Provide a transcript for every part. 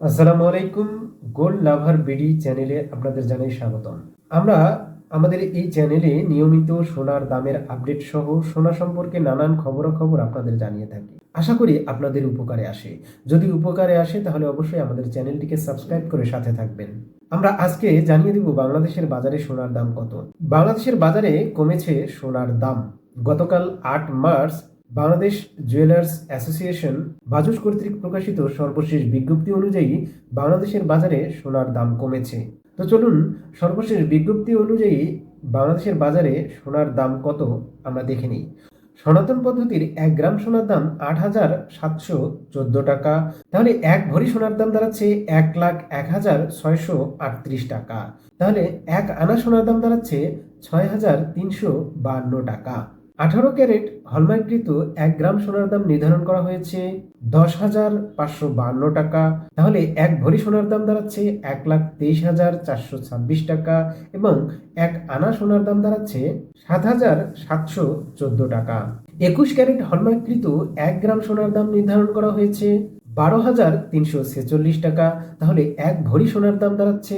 আসসালামু আলাইকুম, গোল্ড লাভার বিডি চ্যানেলে আপনাদের জানাই স্বাগতম। আমরা আমাদের এই চ্যানেলে নিয়মিত সোনার দামের আপডেট সহ সোনা সম্পর্কে নানান খবরাখবর আপনাদের জানিয়ে থাকি। আশা করি আপনাদের উপকারে আসে। যদি উপকারে আসে, তাহলে অবশ্যই আমাদের চ্যানেলটিকে সাবস্ক্রাইব করে সাথে থাকবেন। আমরা আজকে জানিয়ে দিব বাংলাদেশের বাজারে সোনার দাম কত। বাংলাদেশের বাজারে কমেছে সোনার দাম। গতকাল আট March Bangladesh jewellers association Bajus কর্তৃক প্রকাশিত সর্বশেষ বিজ্ঞপ্তি অনুযায়ী বাংলাদেশের বাজারে সোনার দাম কমেছে। তো চলুন, সর্বশেষ বিজ্ঞপ্তি অনুযায়ী বাংলাদেশের বাজারে সোনার দাম কত আমরা দেখে নিই। সনাতন পদ্ধতির এক গ্রাম সোনার দাম আট হাজার সাতশো চোদ্দ টাকা। তাহলে এক ভরি সোনার দাম দাঁড়াচ্ছে এক লাখ এক হাজার ছয়শো আটত্রিশ টাকা। তাহলে এক আনা সোনার দাম দাঁড়াচ্ছে ছয় হাজার তিনশো বান্ন টাকা। আঠারো ক্যারেট হলমার্কৃত এক গ্রাম সোনার দাম নির্ধারণ করা হয়েছে দশ হাজার পাঁচশো বান্ন টাকা। তাহলে এক ভরি সোনার দাম দাঁড়াচ্ছে এক লাখ তেইশ হাজার চারশো ছাব্বিশ টাকা এবং এক আনা সোনার দাম দাঁড়াচ্ছে সাত হাজার সাতশো চোদ্দ টাকা। একুশ ক্যারেট হলমার্কৃত এক গ্রাম সোনার দাম নির্ধারণ করা হয়েছে বারো হাজার তিনশো ছেচল্লিশ টাকা। তাহলে এক ভরি সোনার দাম দাঁড়াচ্ছে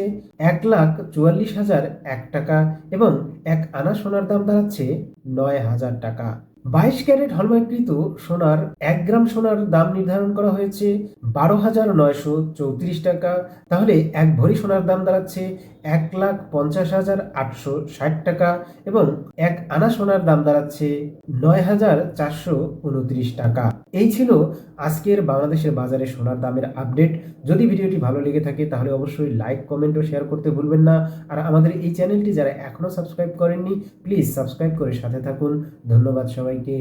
এক লাখ চুয়াল্লিশ হাজার এক টাকা এবং এক আনা সোনার দাম দাঁড়াচ্ছে নয় হাজার টাকা। বাইশ ক্যারেট হলমার্ককৃত সোনার এক গ্রাম সোনার দাম নির্ধারণ করা হয়েছে বারো হাজার নয়শো চৌত্রিশ টাকা। তাহলে এক ভরি সোনার দাম দাঁড়াচ্ছে এক লাখ পঞ্চাশ হাজার আটশো ষাট টাকা এবং এক আনা সোনার দাম দাঁড়াচ্ছে নয় হাজার চারশো উনত্রিশ টাকা। এই ছিল আজকের বাংলাদেশের বাজারে সোনার দামের আপডেট। যদি ভিডিওটি ভালো লেগে থাকে তাহলে অবশ্যই লাইক, কমেন্ট ও শেয়ার করতে ভুলবেন না। আর আমাদের এই চ্যানেলটি যারা এখনও সাবস্ক্রাইব করেননি, প্লিজ সাবস্ক্রাইব করে সাথে থাকুন। ধন্যবাদ সবাইকে